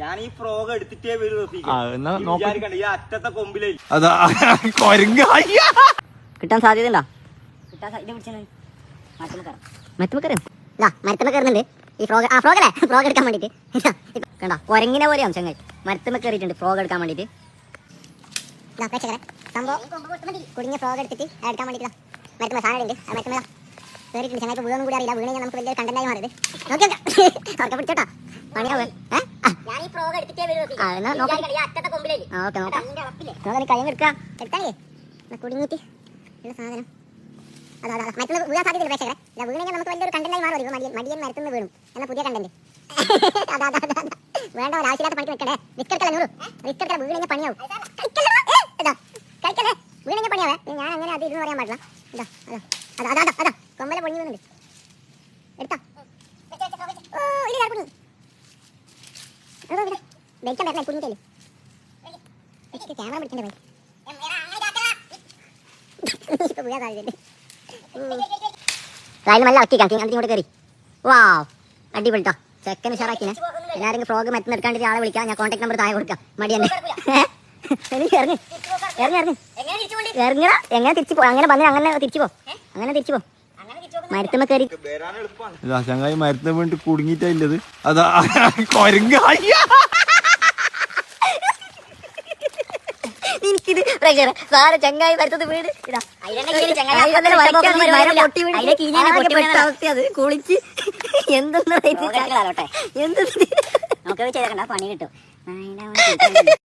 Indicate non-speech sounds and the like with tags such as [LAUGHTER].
ഞാൻ ഈ ഫ്രോഗ് എടുത്തിട്ടേ വരൂ ഈ നോക്ക്. അറ്റത്തെ കൊമ്പിലേ അതാ കൊരങ്ങ. കിട്ടാൻ സാധ്യത ഉണ്ടോ കയറുന്നുണ്ട്. ഈ ഫ്രോഗ് ആ ഫ്രോഗ് അല്ലേ? ഫ്രോഗ് എടുക്കാൻ വേണ്ടിട്ട്. കണ്ട? കൊരങ്ങിനെ പോലെ അംശങ്ങൾ മരത്തുമ്മ കയറിയിട്ടുണ്ട് ഫ്രോഗ് എടുക്കാൻ വേണ്ടിട്ട്. സംഭവം കുടുങ്ങിയ ഫ്രോഗ് എടുത്തിട്ട് എടുക്കാൻ വേണ്ടിട്ട് മരത്തുമ്മ സാധനം ഉണ്ട് കയറിയിട്ടുണ്ട് വീണൊന്നും കൂടി അറിയില്ല. വീണ് നമുക്ക് വലിയ കണ്ടന്റായി മാറിയത് നോക്കി [LAUGHS] പിടിച്ചോട്ടാ. സാധനം. അതാ അതാ മറ്റുള്ള വീഴാൻ സാധ്യതയില്ല പ്രേക്ഷകരെ. ഇല്ല വീണ് നമുക്ക് വലിയൊരു കണ്ടന്റായി മാറും. ഇത് മടിയൻ മടിയൻ മരത്തുനിന്ന് വീണു. എന്ന പുതിയ കണ്ടന്റ് [LAUGHS] അതാ അതാ അതാ അതാ. വേണ്ട ആവശ്യമില്ലാത്ത പണിക്ക് വെക്കണേ റിസ്ക് എടുക്കല നൂറ്? റിസ്ക് എടുക്കല വീണ് കഴിഞ്ഞാൽ പണിയാവും. വീണ് കഴിഞ്ഞാൽ ഞാൻ അങ്ങനെ അത് ഇരുന്ന് പറയാൻ പാടില്ല. ഇതാ അതാ അതാ അതാ അതാ. കൊമ്പല എടുത്താ. വെയിക്കാൻ വരണം കുടുങ്ങിട്ടല്ലേ ക്യാമറ പിടിക്കണ്ടേ പോയി. ഇപ്പൊ വീഴാൻ സാധ്യതയുണ്ട് റൈൽ നല്ല അക്കി കാക്കി അതിന് ഇങ്ങോട്ട് കയറി വാവ് അടിപൊളി ട്ടോ. ചെക്കൻ ഉഷാറാക്കിനെ. എല്ലാവരും ഫ്രോഗ് മരുന്ന് എടുക്കാണ്ട് ആളെ വിളിക്കാം. ഞാൻ കോൺടാക്ട് നമ്പർ താഴെ കൊടുക്കാം. മടി തന്നെ ഇറങ്ങി. എങ്ങനെ തിരിച്ചു പോ? അങ്ങനെ വന്ന് അങ്ങനെ തിരിച്ചു പോ. അങ്ങനെ തിരിച്ചു പോ. മരത്തുമ്മ കയറി ചങ്ങായി കുടുങ്ങിയിട്ടില്ലത് അതാ കൊരങ്ങ. പ്രേക്ഷകരെ സാറ് ചങ്ങായി വീട്. ഇതാ. അവസ്ഥയത് കുളിച്ച് എന്തെന്ന് നമുക്ക് ചെയ്തേക്കണ്ട പണി കിട്ടും.